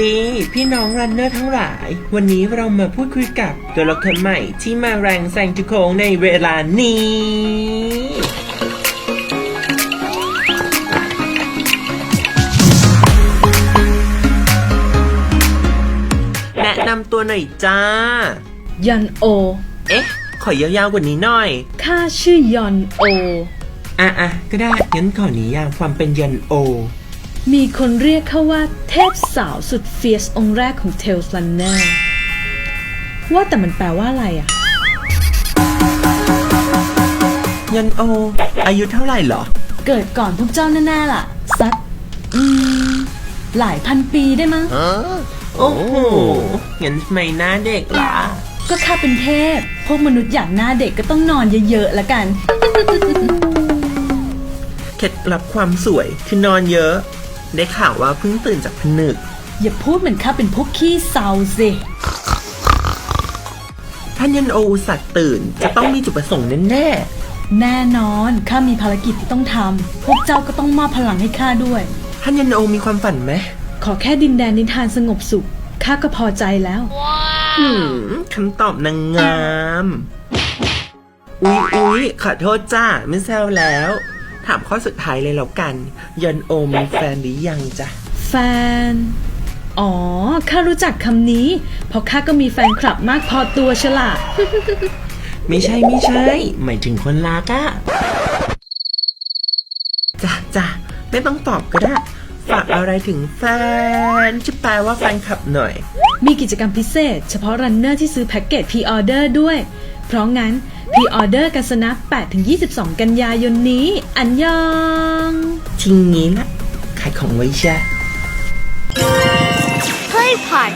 ดีพี่น้องรันเนอร์ทั้งหลาย วันนี้เรามาพูดคุยกับตัวละครใหม่ที่มาแรงแซงจุโคงในเวลานี้ แนะนำตัวหน่อยจ้า ยอนโอ เอ๊ะ ขอยาวๆกว่านี้หน่อย ข้าชื่อยอนโอ อะอะก็ได้งั้นขอนิยามความเป็นยันโอ มีคนเรียกเขาว่าเทพสาวสุดเฟียสองค์แรกของ Tales Runner ว่าแต่มันแปลว่าอะไรอะยันโอ อายุเท่าไหร่เหรอ เกิดก่อนพวกเจ้าแน่ๆล่ะสักอืมหลายพันปีได้มั้ง โอ้โหงั้นทำไมหน้าเด็กล่ะ ก็ข้าเป็นเทพ พวกมนุษย์อยากหน้าเด็กก็ต้องนอนเยอะๆแล้วกัน เคล็ดลับความสวยคือนอนเยอะ ได้ข่าวว่าเพิ่งตื่นจากผนึก อย่าพูดเหมือนข้าเป็นพวกขี้เศร้าสิท่านยันโออุตสัตว์ตื่น จะต้องมีจุดประสงค์แน่แน่นอนข้ามีภารกิจที่ต้องทำพวกเจ้าก็ต้องมอบพลังให้ข้าด้วย ๆท่านยันโอมีความฝันไหมขอแค่ดินแดนนิทานสงบสุขข้าก็พอใจแล้วหืมคำตอบนางงาม อุ๊ยอุ๊ยขอโทษจ้าไม่แซวแล้ว ถามข้อสุดท้ายเลยแล้วกันยันโอมีแฟนหรือยังจ้ะแฟน อ๋อ ข้ารู้จักคำนี้ เพราะข้าก็มีแฟนคลับมากพอตัวฉลาดไม่ใช่ไม่ใช่ หมายถึงคนรักอะจ้ะจ้ะไม่ต้องตอบก็ได้ ฝากอะไรถึงแฟนจะแปลว่าแฟนคลับหน่อย มีกิจกรรมพิเศษ เฉพาะรันเนอร์ที่ซื้อแพ็กเกจพรีออเดอร์ด้วย เพราะงั้นพรีออเดอร์กันสนะ8-22 กันยายนนี้ อันยองทีนี้ละขายของไว้ใช่ Play Park